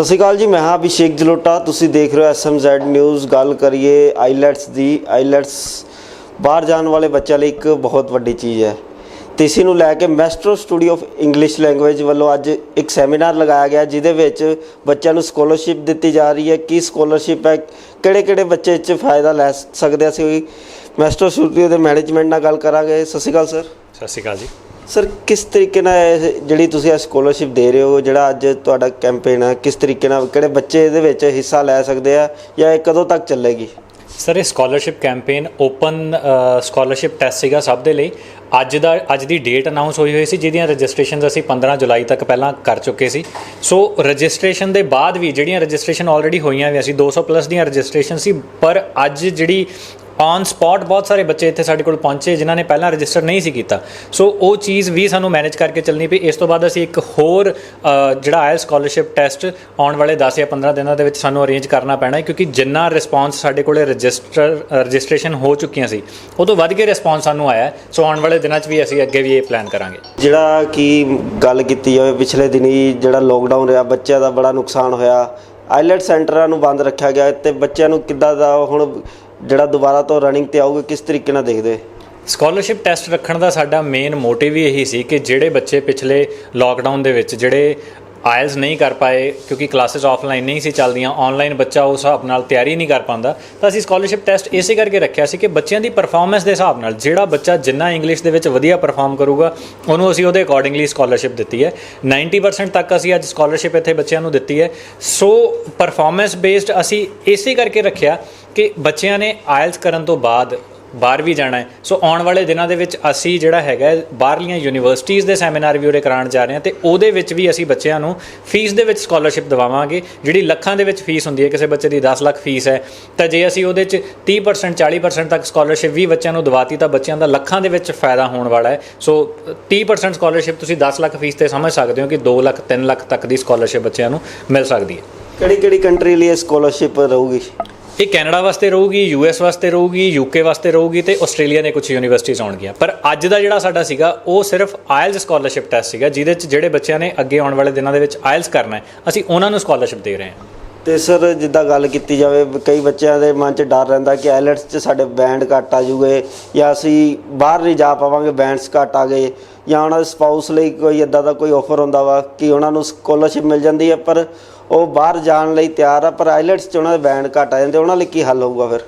ਸਤਿ ਸ਼੍ਰੀ ਅਕਾਲ ਜੀ, ਮੈਂ ਹਾਂ ਅਭਿਸ਼ੇਕ ਜਲੋਟਾ ਤੁਸੀਂ ਦੇਖ ਰਹੇ ਹੋ ਐਸਐਮਜ਼ੈਡ ਨਿਊਜ਼। ਗੱਲ ਕਰੀਏ ਆਈਲੈਟਸ ਦੀ। ਆਈਲੈਟਸ ਬਾਹਰ ਜਾਣ ਵਾਲੇ ਬੱਚਿਆਂ ਲਈ ਇੱਕ ਬਹੁਤ ਵੱਡੀ ਚੀਜ਼ ਹੈ। ਤੇ ਇਸ ਨੂੰ ਲੈ ਕੇ maestro studio of English language ਵੱਲੋਂ ਅੱਜ ਇੱਕ ਸੈਮੀਨਾਰ ਲਗਾਇਆ ਗਿਆ, ਜਿਹਦੇ ਵਿੱਚ ਬੱਚਿਆਂ ਨੂੰ ਸਕਾਲਰਸ਼ਿਪ ਦਿੱਤੀ ਜਾ ਰਹੀ ਹੈ। ਕੀ ਸਕਾਲਰਸ਼ਿਪ ਹੈ? ਕਿਹੜੇ ਕਿਹੜੇ ਬੱਚੇ ਇਹ 'ਚ ਫਾਇਦਾ ਲੈ ਸਕਦੇ ਅਸੀਂ ਮੈਸਟਰੋ ਸਟੂਡੀਓ ਦੇ ਮੈਨੇਜਮੈਂਟ ਨਾਲ ਗੱਲ ਕਰਾਂਗੇ। ਸਤਿ ਸ਼੍ਰੀ ਅਕਾਲ, ਸਰ। ਸਤਿ ਸ਼੍ਰੀ ਅਕਾਲ ਜੀ। ਸਰ, ਕਿਸ ਤਰੀਕੇ ਨਾਲ ਇਹ ਜਿਹੜੀ ਤੁਸੀਂ ਇਹ ਸਕਾਲਰਸ਼ਿਪ ਦੇ ਰਹੇ ਹੋ, ਜਿਹੜਾ ਅੱਜ ਤੁਹਾਡਾ ਕੈਂਪੇਨ ਹੈ ਕਿਸ ਤਰੀਕੇ ਨਾਲ, ਕਿਹੜੇ ਬੱਚੇ ਇਹਦੇ ਵਿੱਚ ਹਿੱਸਾ ਲੈ ਸਕਦੇ ਆ ਜਾਂ ਇਹ ਕਦੋਂ ਤੱਕ ਚੱਲੇਗੀ? ਸਰ, ਇਹ scholarship campaign open scholarship test ਸੀਗਾ ਸਭ ਦੇ ਲਈ। ਅੱਜ ਦਾ, ਅੱਜ ਦੀ ਡੇਟ ਅਨਾਉਂਸ ਹੋਈ ਹੋਈ ਸੀ, ਜਿਹਦੀਆਂ ਰਜਿਸਟ੍ਰੇਸ਼ਨਸ ਅਸੀਂ 15 ਜੁਲਾਈ ਤੱਕ ਪਹਿਲਾਂ ਕਰ ਚੁੱਕੇ ਸੀ। ਸੋ ਰਜਿਸਟ੍ਰੇਸ਼ਨ ਦੇ ਬਾਅਦ ਵੀ ਜਿਹੜੀਆਂ ਰਜਿਸਟ੍ਰੇਸ਼ਨ ਆਲਰੇਡੀ ਹੋਈਆਂ ਵੀ, ਅਸੀਂ 200 ਪਲੱਸ ਦੀਆਂ ਰਜਿਸਟ੍ਰੇਸ਼ਨ ਸੀ, ਪਰ ਅੱਜ ਜਿਹੜੀ ਔਨ ਸਪੌਟ ਬਹੁਤ ਸਾਰੇ ਬੱਚੇ ਇੱਥੇ ਸਾਡੇ ਕੋਲ ਪਹੁੰਚੇ, ਜਿਨ੍ਹਾਂ ਨੇ ਪਹਿਲਾਂ ਰਜਿਸਟਰ ਨਹੀਂ ਸੀ ਕੀਤਾ। ਸੋ ਉਹ ਚੀਜ਼ ਵੀ ਸਾਨੂੰ ਮੈਨੇਜ ਕਰਕੇ ਚੱਲਣੀ ਪਈ। ਇਸ ਤੋਂ ਬਾਅਦ ਅਸੀਂ ਇੱਕ ਹੋਰ ਜਿਹੜਾ ਆਇਲ ਸਕਾਲਰਸ਼ਿਪ ਟੈਸਟ ਆਉਣ ਵਾਲੇ 10 ਜਾਂ 15 ਦਿਨਾਂ ਦੇ ਵਿੱਚ ਸਾਨੂੰ ਅਰੇਂਜ ਕਰਨਾ ਪੈਣਾ ਕਿਉਂਕਿ ਜਿੰਨਾ ਰਿਸਪਾਂਸ ਸਾਡੇ ਕੋਲੇ ਰਜਿਸਟਰ ਰਜਿਸਟ੍ਰੇਸ਼ਨ ਹੋ ਚੁੱਕੀਆਂ ਸੀ ਉਹ ਤੋਂ ਵੱਧ ਕੇ ਰਿਸਪਾਂਸ ਸਾਨੂੰ ਆਇਆ ਸੋ ਆਉਣ ਵਾਲੇ ਦਿਨਾਂ 'ਚ ਵੀ ਅਸੀਂ ਅੱਗੇ ਵੀ ਇਹ ਪਲਾਨ ਕਰਾਂਗੇ। ਜਿਹੜਾ ਕਿ ਗੱਲ ਕੀਤੀ ਜਾਵੇ, ਪਿਛਲੇ ਦਿਨੀ ਜਿਹੜਾ ਲੋਕਡਾਊਨ ਰਿਹਾ, ਬੱਚਿਆਂ ਦਾ ਬੜਾ ਨੁਕਸਾਨ ਹੋਇਆ। ਆਈਲੈਟ ਸੈਂਟਰਾਂ ਨੂੰ ਬੰਦ ਰੱਖਿਆ ਗਿਆ, ਤੇ ਬੱਚਿਆਂ ਨੂੰ ਕਿੱਦਾਂ ਦਾ ਹੁਣ ਜਿਹੜਾ ਦੁਬਾਰਾ ਤੋਂ ਰਨਿੰਗ ਤੇ ਆਊਗੇ, ਕਿਸ ਤਰੀਕੇ ਨਾਲ ਦੇਖਦੇ? ਸਕਾਲਰਸ਼ਿਪ ਟੈਸਟ ਰੱਖਣ ਦਾ ਸਾਡਾ ਮੇਨ ਮੋਟਿਵ ਹੀ ਇਹੀ ਸੀ ਕਿ ਜਿਹੜੇ ਬੱਚੇ ਪਿਛਲੇ ਲਾਕਡਾਊਨ ਦੇ ਵਿੱਚ ਜਿਹੜੇ ਆਇਲਸ ਨਹੀਂ ਕਰ ਪਾਏ, ਕਿਉਂਕਿ ਕਲਾਸਿਸ ਆਫਲਾਈਨ ਨਹੀਂ ਸੀ ਚੱਲਦੀਆਂ ਆਨਲਾਈਨ ਬੱਚਾ ਉਸ ਹਿਸਾਬ ਨਾਲ ਤਿਆਰੀ ਨਹੀਂ ਕਰ ਪਾਉਂਦਾ, ਤਾਂ ਅਸੀਂ ਸਕਾਲਰਸ਼ਿਪ ਟੈਸਟ ਇਸੇ ਕਰਕੇ ਰੱਖਿਆ ਸੀ ਕਿ ਬੱਚਿਆਂ ਦੀ ਪਰਫਾਰਮੈਂਸ ਦੇ ਹਿਸਾਬ ਨਾਲ ਜਿਹੜਾ ਬੱਚਾ ਜਿੰਨਾ ਇੰਗਲਿਸ਼ ਦੇ ਵਿੱਚ ਵਧੀਆ ਪਰਫਾਰਮ ਕਰੂਗਾ, ਉਹਨੂੰ ਅਸੀਂ ਉਹਦੇ ਅਕੋਰਡਿੰਗਲੀ ਸਕਾਲਰਸ਼ਿਪ ਦਿੱਤੀ ਹੈ। 90% ਤੱਕ ਅਸੀਂ ਅੱਜ ਸਕਾਲਰਸ਼ਿਪ ਇੱਥੇ ਬੱਚਿਆਂ ਨੂੰ ਦਿੱਤੀ ਹੈ। ਸੋ ਪਰਫਾਰਮੈਂਸ ਬੇਸਡ ਅਸੀਂ ਇਸੇ ਕਰਕੇ ਰੱਖਿਆ ਕਿ ਬੱਚਿਆਂ ਨੇ ਆਇਲਸ ਕਰਨ ਤੋਂ ਬਾਅਦ ਬਾਹਰ ਵੀ ਜਾਣਾ ਹੈ। ਸੋ ਆਉਣ ਵਾਲੇ ਦਿਨਾਂ ਦੇ ਵਿੱਚ ਅਸੀਂ ਜਿਹੜਾ ਹੈਗਾ ਬਾਹਰਲੀਆਂ ਯੂਨੀਵਰਸਿਟੀਆਂ ਦੇ ਸੈਮੀਨਾਰ ਵੀ ਉਰੇ ਕਰਾਉਣ ਜਾ ਰਹੇ ਹਾਂ ਤੇ ਉਹਦੇ ਵਿੱਚ ਵੀ ਅਸੀਂ ਬੱਚਿਆਂ ਨੂੰ ਫੀਸ ਦੇ ਵਿੱਚ ਸਕਾਲਰਸ਼ਿਪ ਦਿਵਾਵਾਂਗੇ। ਜਿਹੜੀ ਲੱਖਾਂ ਦੇ ਵਿੱਚ ਫੀਸ ਹੁੰਦੀ ਹੈ, ਕਿਸੇ ਬੱਚੇ ਦੀ 10 ਲੱਖ ਫੀਸ ਹੈ, ਤਾਂ ਜੇ ਅਸੀਂ ਉਹਦੇ 'ਚ 30% 40% ਤੱਕ ਸਕਾਲਰਸ਼ਿਪ ਵੀ ਬੱਚਿਆਂ ਨੂੰ ਦਿਵਾਤੀ, ਤਾਂ ਬੱਚਿਆਂ ਦਾ ਲੱਖਾਂ ਦੇ ਵਿੱਚ ਫਾਇਦਾ ਹੋਣ ਵਾਲਾ ਹੈ। ਸੋ 30% ਸਕਾਲਰਸ਼ਿਪ ਤੁਸੀਂ 10 ਲੱਖ ਫੀਸ ਤੇ ਸਮਝ ਸਕਦੇ ਹੋ ਕਿ 2 ਲੱਖ 3 ਲੱਖ ਤੱਕ ਦੀ ਸਕਾਲਰਸ਼ਿਪ ਬੱਚਿਆਂ ਨੂੰ ਮਿਲ ਸਕਦੀ ਹੈ। ਕਿਹੜੀ ਕਿਹੜੀ ਕੰਟਰੀ ਲਈ ਸਕਾਲਰਸ਼ਿਪ ਰਹੂਗੀ? ਇਹ ਕੈਨੇਡਾ ਵਾਸਤੇ ਰਹੂਗੀ ਯੂਐਸ ਵਾਸਤੇ ਰਹੂਗੀ ਯੂਕੇ ਵਾਸਤੇ ਰਹੂਗੀ ਤੇ ਆਸਟ੍ਰੇਲੀਆ ਨੇ ਕੁਝ ਯੂਨੀਵਰਸਿਟੀਆਂ ਆਉਣਗੀਆਂ। ਪਰ ਅੱਜ ਦਾ ਜਿਹੜਾ ਸਾਡਾ ਸੀਗਾ, ਉਹ ਸਿਰਫ ਆਇਲਸ ਸਕਾਲਰਸ਼ਿਪ ਟੈਸਟ ਸੀਗਾ, ਜਿਹਦੇ ਵਿੱਚ ਜਿਹੜੇ ਬੱਚਿਆਂ ਨੇ ਅੱਗੇ ਆਉਣ ਵਾਲੇ ਦਿਨਾਂ ਦੇ ਵਿੱਚ ਆਇਲਸ ਕਰਨਾ ਹੈ, ਅਸੀਂ ਉਹਨਾਂ ਨੂੰ ਸਕਾਲਰਸ਼ਿਪ ਦੇ ਰਹੇ ਹਾਂ। ਤੇ ਸਰ, ਜਿੱਦਾਂ ਗੱਲ ਕੀਤੀ ਜਾਵੇ, ਕਈ ਬੱਚਿਆਂ ਦੇ ਮਨ 'ਚ ਡਰ ਰਹਿੰਦਾ ਕਿ ਆਇਲਟਸ 'ਚ ਸਾਡੇ ਬੈਂਡ ਘੱਟ ਆ ਜੂਗੇ ਜਾਂ ਅਸੀਂ ਬਾਹਰ ਨਹੀਂ ਜਾ ਪਾਵਾਂਗੇ, ਬੈਂਡਸ ਘੱਟ ਆ ਗਏ। ਜਾਂ ਉਹਨਾਂ ਦੇ ਸਪਾਊਸ ਲਈ ਕੋਈ ਇਦਾਂ ਦਾ ਕੋਈ ਆਫਰ ਹੁੰਦਾ ਵਾ ਕਿ ਉਹਨਾਂ ਨੂੰ ਸਕਾਲਰਸ਼ਿਪ ਮਿਲ ਜਾਂਦੀ ਹੈ ਪਰ ਉਹ ਬਾਹਰ ਜਾਣ ਲਈ ਤਿਆਰ ਆ, ਪਰ ਆਈਲੈਟਸ 'ਚ ਉਹਨਾਂ ਦੇ ਬੈਂਡ ਘੱਟ ਆ ਜਾਂਦੇ, ਉਹਨਾਂ ਲਈ ਕੀ ਹੱਲ ਹੋਊਗਾ ਫਿਰ?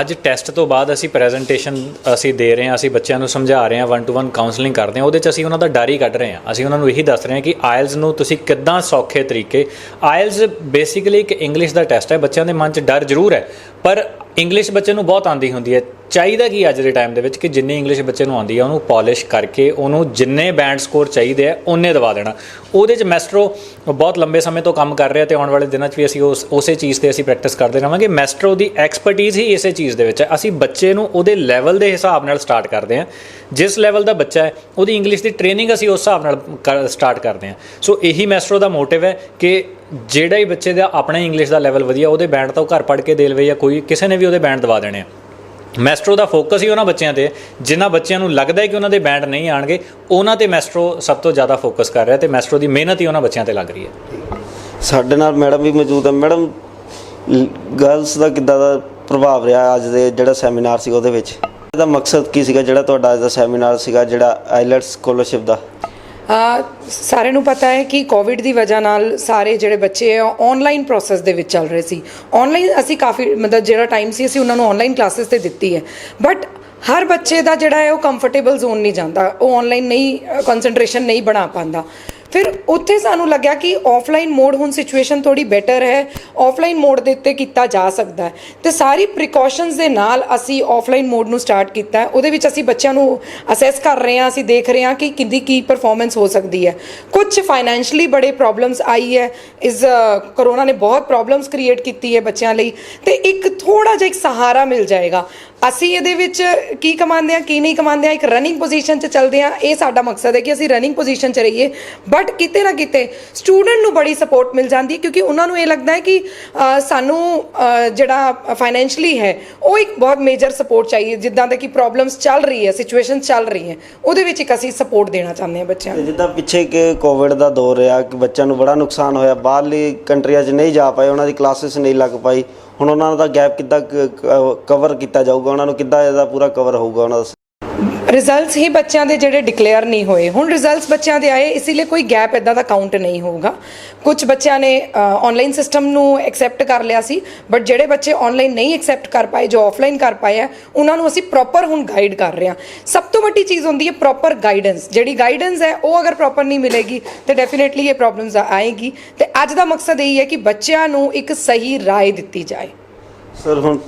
ਅੱਜ ਟੈਸਟ ਤੋਂ ਬਾਅਦ ਅਸੀਂ ਪ੍ਰੈਜੈਂਟੇਸ਼ਨ ਅਸੀਂ ਦੇ ਰਹੇ ਹਾਂ, ਅਸੀਂ ਬੱਚਿਆਂ ਨੂੰ ਸਮਝਾ ਰਹੇ ਹਾਂ ਵਨ ਟੂ ਵਨ ਕਾਉਂਸਲਿੰਗ ਕਰਦੇ ਹਾਂ, ਉਹਦੇ 'ਚ ਅਸੀਂ ਉਹਨਾਂ ਦਾ ਡਰ ਹੀ ਕੱਢ ਰਹੇ ਹਾਂ। ਅਸੀਂ ਉਹਨਾਂ ਨੂੰ ਇਹੀ ਦੱਸ ਰਹੇ ਹਾਂ ਕਿ ਆਇਲਸ ਨੂੰ ਤੁਸੀਂ ਕਿੱਦਾਂ ਸੌਖੇ ਤਰੀਕੇ ਆਇਲਸ ਬੇਸਿਕਲੀ ਇੱਕ ਇੰਗਲਿਸ਼ ਦਾ ਟੈਸਟ ਹੈ, ਬੱਚਿਆਂ ਦੇ ਮਨ 'ਚ ਡਰ ਜ਼ਰੂਰ ਹੈ, ਪਰ ਇੰਗਲਿਸ਼ ਬੱਚੇ ਨੂੰ ਬਹੁਤ ਆਂਦੀ ਹੁੰਦੀ ਹੈ। ਚਾਹੀਦਾ ਕੀ ਅੱਜ ਦੇ ਟਾਈਮ ਦੇ ਵਿੱਚ ਕਿ ਜਿੰਨੀ ਇੰਗਲਿਸ਼ ਬੱਚੇ ਨੂੰ ਆਉਂਦੀ ਹੈ ਉਹਨੂੰ ਪਾਲਿਸ਼ ਕਰਕੇ ਉਹਨੂੰ ਜਿੰਨੇ ਬੈਂਡ ਸਕੋਰ ਚਾਹੀਦੇ ਆ, ਉਹਨੇ ਦਵਾ ਦੇਣਾ। ਉਹਦੇ 'ਚ ਮੈਸਟਰੋ ਬਹੁਤ ਲੰਬੇ ਸਮੇਂ ਤੋਂ ਕੰਮ ਕਰ ਰਿਹਾ ਤੇ ਆਉਣ ਵਾਲੇ ਦਿਨਾਂ 'ਚ ਵੀ ਅਸੀਂ ਉਸ, ਉਸੇ ਚੀਜ਼ ਤੇ ਅਸੀਂ ਪ੍ਰੈਕਟਿਸ ਕਰਦੇ ਰਹਾਂਗੇ। ਮੈਸਟਰੋ ਦੀ ਐਕਸਪਰਟੀਜ਼ ਹੀ ਇਸੇ ਚੀਜ਼ ਦੇ ਵਿੱਚ ਹੈ। ਅਸੀਂ ਬੱਚੇ ਨੂੰ ਉਹਦੇ ਲੈਵਲ ਦੇ ਹਿਸਾਬ ਨਾਲ ਸਟਾਰਟ ਕਰਦੇ ਹਾਂ ਜਿਸ ਲੈਵਲ ਦਾ ਬੱਚਾ ਹੈ, ਉਹਦੀ ਇੰਗਲਿਸ਼ ਦੀ ਟ੍ਰੇਨਿੰਗ ਅਸੀਂ ਉਸ ਹਿਸਾਬ ਨਾਲ ਸਟਾਰਟ ਕਰਦੇ ਹਾਂ ਸੋ ਇਹੀ ਮੈਸਟਰੋ ਦਾ ਮੋਟਿਵ ਹੈ ਕਿ ਜਿਹੜਾ ਹੀ ਬੱਚੇ ਦਾ ਆਪਣਾ ਇੰਗਲਿਸ਼ ਦਾ ਲੈਵਲ ਵਧੀਆ, ਉਹਦੇ ਬੈਂਡ ਤਾਂ ਉਹ ਘਰ ਪੜ੍ਹ ਕੇ ਦੇ ਲਵੇ ਜਾਂ ਕੋਈ, ਕਿਸੇ ਨੇ ਵੀ ਉਹਦੇ ਬੈਂਡ ਦਵਾ ਦੇਣੇ ਆ। ਮੈਸਟਰੋ ਦਾ ਫੋਕਸ ਹੀ ਉਹਨਾਂ ਬੱਚਿਆਂ ਤੇ ਜਿਨ੍ਹਾਂ ਬੱਚਿਆਂ ਨੂੰ ਲੱਗਦਾ ਹੈ ਕਿ ਉਹਨਾਂ ਦੇ ਬੈਂਡ ਨਹੀਂ ਆਣਗੇ, ਉਹਨਾਂ ਤੇ ਮੈਸਟਰੋ ਸਭ ਤੋਂ ਜ਼ਿਆਦਾ ਫੋਕਸ ਕਰ ਰਿਹਾ ਤੇ ਮੈਸਟਰੋ ਦੀ ਮਿਹਨਤ ਹੀ ਉਹਨਾਂ ਬੱਚਿਆਂ ਤੇ ਲੱਗ ਰਹੀ ਹੈ। ਸਾਡੇ ਨਾਲ ਮੈਡਮ ਵੀ ਮੌਜੂਦ ਹੈ। ਮੈਡਮ ਗਰਲਸ ਦਾ ਕਿੱਦਾਂ ਦਾ ਪ੍ਰਭਾਵ ਰਿਹਾ ਅੱਜ ਦੇ ਜਿਹੜਾ ਸੈਮੀਨਾਰ ਸੀ ਉਹਦੇ ਵਿੱਚ? ਇਹਦਾ ਮਕਸਦ ਕੀ ਸੀਗਾ? ਜਿਹੜਾ ਤੁਹਾਡਾ ਅੱਜ ਦਾ ਸੈਮੀਨਾਰ ਸੀਗਾ, ਜਿਹੜਾ ਆਈਲੈਟਸ ਸਕਾਲਰਸ਼ਿਪ ਦਾ? ਸਾਰਿਆਂ ਨੂੰ ਪਤਾ ਹੈ ਕਿ ਕੋਵਿਡ ਦੀ ਵਜ੍ਹਾ ਨਾਲ ਸਾਰੇ ਜਿਹੜੇ ਬੱਚੇ ਆ ਆਨਲਾਈਨ ਪ੍ਰੋਸੈਸ ਦੇ ਵਿੱਚ ਚੱਲ ਰਹੇ ਸੀ। ਆਨਲਾਈਨ ਅਸੀਂ ਕਾਫੀ, ਮਤਲਬ ਜਿਹੜਾ ਟਾਈਮ ਸੀ, ਅਸੀਂ ਉਹਨਾਂ ਨੂੰ ਆਨਲਾਈਨ ਕਲਾਸਿਸ ਤੇ ਦਿੱਤੀ ਹੈ। ਬਟ ਹਰ ਬੱਚੇ ਦਾ ਜਿਹੜਾ ਹੈ, ਉਹ ਕੰਫਰਟੇਬਲ ਜ਼ੋਨ ਨਹੀਂ ਜਾਂਦਾ। ਉਹ ਆਨਲਾਈਨ ਨਹੀਂ ਕਨਸੈਂਟਰੇਸ਼ਨ ਨਹੀਂ ਬਣਾ ਪਾਉਂਦਾ। ਫਿਰ ਉੱਥੇ ਸਾਨੂੰ ਲੱਗਿਆ ਕਿ ਆਫਲਾਈਨ ਮੋਡ ਹੁਣ ਸਿਚੁਏਸ਼ਨ ਥੋੜੀ ਬੈਟਰ ਹੈ। ਆਫਲਾਈਨ ਮੋਡ ਦੇ ਉੱਤੇ ਕੀਤਾ ਜਾ ਸਕਦਾ ਹੈ। ਤੇ ਸਾਰੀ ਪ੍ਰੀਕਾਸ਼ਨਸ ਦੇ ਨਾਲ ਅਸੀਂ ਆਫਲਾਈਨ ਮੋਡ ਨੂੰ ਸਟਾਰਟ ਕੀਤਾ ਹੈ। ਉਹਦੇ ਵਿੱਚ ਅਸੀਂ ਬੱਚਿਆਂ ਨੂੰ ਅਸੈਸ ਕਰ ਰਹੇ ਹਾਂ, ਅਸੀਂ ਦੇਖ ਰਹੇ ਹਾਂ ਕਿ ਕਿੰਦੀ ਕੀ ਪਰਫਾਰਮੈਂਸ ਹੋ ਸਕਦੀ ਹੈ। ਕੁਝ ਫਾਈਨੈਂਸ਼ਲੀ ਬੜੇ ਪ੍ਰੋਬਲਮਸ ਆਈ ਹੈ। ਇਸ ਕਰੋਨਾ ਨੇ ਬਹੁਤ ਪ੍ਰੋਬਲਮਸ ਕ੍ਰੀਏਟ ਕੀਤੀ ਹੈ ਬੱਚਿਆਂ ਲਈ। ਤੇ ਇੱਕ ਥੋੜਾ ਜਿਹਾ ਇੱਕ ਸਹਾਰਾ ਮਿਲ ਜਾਏਗਾ। ਅਸੀਂ ਇਹਦੇ ਵਿੱਚ ਕੀ ਕਮਾਉਂਦੇ ਆ ਕੀ ਨਹੀਂ ਕਮਾਉਂਦੇ ਆ ਇੱਕ ਰਨਿੰਗ ਪੋਜੀਸ਼ਨ 'ਚ ਚੱਲਦੇ ਆ ਇਹ ਸਾਡਾ ਮਕਸਦ ਹੈ ਕਿ ਅਸੀਂ ਰਨਿੰਗ ਪੋਜੀਸ਼ਨ 'ਚ ਰਹੀਏ। ਬਟ ਬਟ ਕਿਤੇ ਨਾ ਕਿਤੇ ਸਟੂਡੈਂਟ ਨੂੰ ਬੜੀ ਸਪੋਰਟ ਮਿਲ ਜਾਂਦੀ ਹੈ ਕਿਉਂਕਿ ਉਹਨਾਂ ਨੂੰ ਇਹ ਲੱਗਦਾ ਹੈ ਕਿ ਸਾਨੂੰ ਜਿਹੜਾ ਫਾਈਨੈਂਸ਼ਲੀ ਹੈ ਉਹ ਇੱਕ ਬਹੁਤ ਮੇਜਰ ਸਪੋਰਟ ਚਾਹੀਏ ਜਿੱਦਾਂ ਦੇ ਕਿ ਪ੍ਰੋਬਲਮਸ ਚੱਲ ਰਹੀ ਹੈ ਸਿਚੁਏਸ਼ਨ ਚੱਲ ਰਹੀ ਹੈ ਉਹਦੇ ਵਿੱਚ ਇੱਕ ਅਸੀਂ ਸਪੋਰਟ ਦੇਣਾ ਚਾਹੁੰਦੇ ਹਾਂ ਬੱਚਿਆਂ ਨੂੰ। ਜਿੱਦਾਂ ਪਿੱਛੇ ਕਿ ਕੋਵਿਡ ਦਾ ਦੌਰ ਰਿਹਾ ਕਿ ਬੱਚਿਆਂ ਨੂੰ ਬੜਾ ਨੁਕਸਾਨ ਹੋਇਆ ਬਾਹਰਲੀ ਕੰਟਰੀਆਂ 'ਚ ਨਹੀਂ ਜਾ ਪਾਏ ਉਹਨਾਂ ਦੀ ਕਲਾਸਿਸ ਨਹੀਂ ਲੱਗ ਪਾਈ ਹੁਣ ਉਹਨਾਂ ਦਾ ਗੈਪ ਕਿੱਦਾਂ ਕਵਰ ਕੀਤਾ ਜਾਊਗਾ ਉਹਨਾਂ ਨੂੰ ਕਿੱਦਾਂ ਇਹਦਾ ਪੂਰਾ ਕਵਰ ਹੋਊਗਾ ਉਹਨਾਂ ਦਾ ਰਿਜ਼ਲਟਸ ਹੀ ਬੱਚਿਆਂ ਦੇ ਜਿਹੜੇ ਡਿਕਲੇਅਰ ਨਹੀਂ ਹੋਏ। ਹੁਣ ਰਿਜ਼ਲਟਸ ਬੱਚਿਆਂ ਦੇ ਆਏ, ਇਸ ਲਈ ਕੋਈ ਗੈਪ ਇਦਾਂ ਦਾ ਕਾਊਂਟ ਨਹੀਂ ਹੋਊਗਾ। ਕੁਝ ਬੱਚਿਆਂ ਨੇ ਆਨਲਾਈਨ ਸਿਸਟਮ ਨੂੰ ਐਕਸੈਪਟ ਕਰ ਲਿਆ ਸੀ ਬਟ ਜਿਹੜੇ ਬੱਚੇ ਆਨਲਾਈਨ ਨਹੀਂ ਐਕਸੈਪਟ ਕਰ ਪਾਏ, ਜੋ ਆਫਲਾਈਨ ਕਰ ਪਾਏ ਆ, ਉਹਨਾਂ ਨੂੰ ਅਸੀਂ ਪ੍ਰੋਪਰ ਹੁਣ ਗਾਈਡ ਕਰ ਰਹੇ ਹਾਂ। ਸਭ ਤੋਂ ਵੱਡੀ ਚੀਜ਼ ਹੁੰਦੀ ਹੈ ਪ੍ਰੋਪਰ ਗਾਈਡੈਂਸ ਜਿਹੜੀ ਗਾਈਡੈਂਸ ਹੈ, ਉਹ ਅਗਰ ਪ੍ਰੋਪਰ ਨਹੀਂ ਮਿਲੇਗੀ, ਤੇ ਡੈਫੀਨਿਟਲੀ ਇਹ ਪ੍ਰੋਬਲਮਸ ਆਏਗੀ। ਤੇ ਅੱਜ ਦਾ ਮਕਸਦ ਇਹ ਹੈ ਕਿ ਬੱਚਿਆਂ ਨੂੰ ਇੱਕ ਸਹੀ ਰਾਏ ਦਿੱਤੀ ਜਾਏ। ਸਰ ਹੁਣ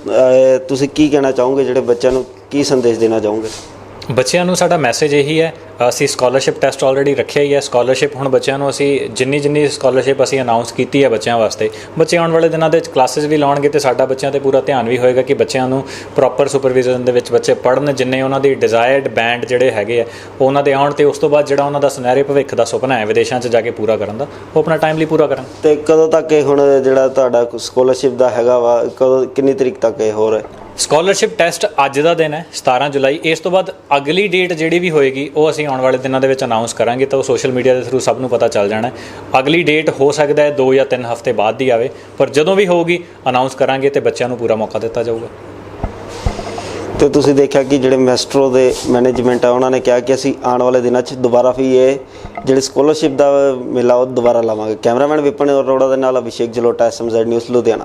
ਤੁਸੀਂ ਕੀ ਕਹਿਣਾ ਚਾਹੋਗੇ, ਜਿਹੜੇ ਬੱਚਿਆਂ ਨੂੰ ਕੀ ਸੰਦੇਸ਼ ਦੇਣਾ ਚਾਹੋਗੇ? ਬੱਚਿਆਂ ਨੂੰ ਸਾਡਾ ਮੈਸੇਜ ਇਹੀ ਹੈ, ਅਸੀਂ ਸਕਾਲਰਸ਼ਿਪ ਟੈਸਟ ਆਲਰੇਡੀ ਰੱਖਿਆ ਹੀ ਹੈ ਸਕਾਲਰਸ਼ਿਪ ਹੁਣ ਬੱਚਿਆਂ ਨੂੰ ਅਸੀਂ ਜਿੰਨੀ ਜਿੰਨੀ ਸਕਾਲਰਸ਼ਿਪ ਅਸੀਂ ਅਨਾਉਂਸ ਕੀਤੀ ਹੈ ਬੱਚਿਆਂ ਵਾਸਤੇ, ਬੱਚੇ ਆਉਣ ਵਾਲੇ ਦਿਨਾਂ ਦੇ ਵਿੱਚ ਕਲਾਸਿਸ ਵੀ ਲਾਉਣਗੇ ਤੇ ਸਾਡਾ ਬੱਚਿਆਂ ਤੇ ਪੂਰਾ ਧਿਆਨ ਵੀ ਹੋਏਗਾ ਕਿ ਬੱਚਿਆਂ ਨੂੰ ਪ੍ਰੋਪਰ ਸੁਪਰਵਿਜ਼ਨ ਦੇ ਵਿੱਚ ਬੱਚੇ ਪੜ੍ਹਨ, ਜਿੰਨੇ ਉਹਨਾਂ ਦੀ ਡਿਜ਼ਾਇਰਡ ਬੈਂਡ ਜਿਹੜੇ ਹੈਗੇ ਆ, ਉਹਨਾਂ ਦੇ ਆਉਣ ਤੇ ਉਸ ਤੋਂ ਬਾਅਦ ਜਿਹੜਾ ਉਹਨਾਂ ਦਾ ਸੁਨਹਿਰੇ ਭਵਿੱਖ ਦਾ ਸੁਪਨਾ ਹੈ ਵਿਦੇਸ਼ਾਂ 'ਚ ਜਾ ਕੇ ਪੂਰਾ ਕਰਨ ਦਾ, ਉਹ ਆਪਣਾ ਟਾਈਮਲੀ ਪੂਰਾ ਕਰਨ। ਤੇ ਕਦੋਂ ਤੱਕ ਇਹ ਹੁਣ ਜਿਹੜਾ ਤੁਹਾਡਾ ਸਕਾਲਰਸ਼ਿਪ ਦਾ ਹੈਗਾ ਵਾ, ਕਦੋਂ, ਕਿੰਨੀ ਤਰੀਕ ਤੱਕ ਇਹ ਹੋ? ਰਿਹਾ ਸਕਾਲਰਸ਼ਿਪ ਟੈਸਟ ਅੱਜ ਦਾ ਦਿਨ ਹੈ 17 ਜੁਲਾਈ। ਇਸ ਤੋਂ ਬਾਅਦ ਅਗਲੀ ਡੇਟ ਜਿਹੜੀ ਵੀ ਹੋਏਗੀ, ਉਹ ਅਸੀਂ ਆਉਣ ਵਾਲੇ ਦਿਨਾਂ ਦੇ ਵਿੱਚ ਅਨਾਉਂਸ ਕਰਾਂਗੇ, ਤਾਂ ਉਹ ਸੋਸ਼ਲ ਮੀਡੀਆ ਦੇ ਥਰੂ ਸਭ ਨੂੰ ਪਤਾ ਚੱਲ ਜਾਣਾ ਅਗਲੀ ਡੇਟ ਹੋ ਸਕਦਾ ਹੈ 2 ਜਾਂ 3 ਹਫ਼ਤੇ ਬਾਅਦ ਦੀ ਆਵੇ, ਪਰ ਜਦੋਂ ਵੀ ਹੋਊਗੀ ਅਨਾਉਂਸ ਕਰਾਂਗੇ ਤੇ ਬੱਚਿਆਂ ਨੂੰ ਪੂਰਾ ਮੌਕਾ ਦਿੱਤਾ ਜਾਊਗਾ। ਤੇ ਤੁਸੀਂ ਦੇਖਿਆ ਕਿ ਜਿਹੜੇ ਮੈਸਟਰੋ ਦੇ ਮੈਨੇਜਮੈਂਟ ਆ, ਉਹਨਾਂ ਨੇ ਕਿਹਾ ਕਿ ਅਸੀਂ ਆਉਣ ਵਾਲੇ ਦਿਨਾਂ 'ਚ ਦੁਬਾਰਾ ਵੀ ਇਹ ਜਿਹੜੇ ਸਕਾਲਰਸ਼ਿਪ ਦਾ ਮੇਲਾ, ਉਹ ਦੁਬਾਰਾ ਲਾਵਾਂਗੇ। ਕੈਮਰਾਮੈਨ ਵਿਪਨ ਅਰੋੜਾ ਦੇ ਨਾਲ Abhishek Jalota SMZ news Ludhiana.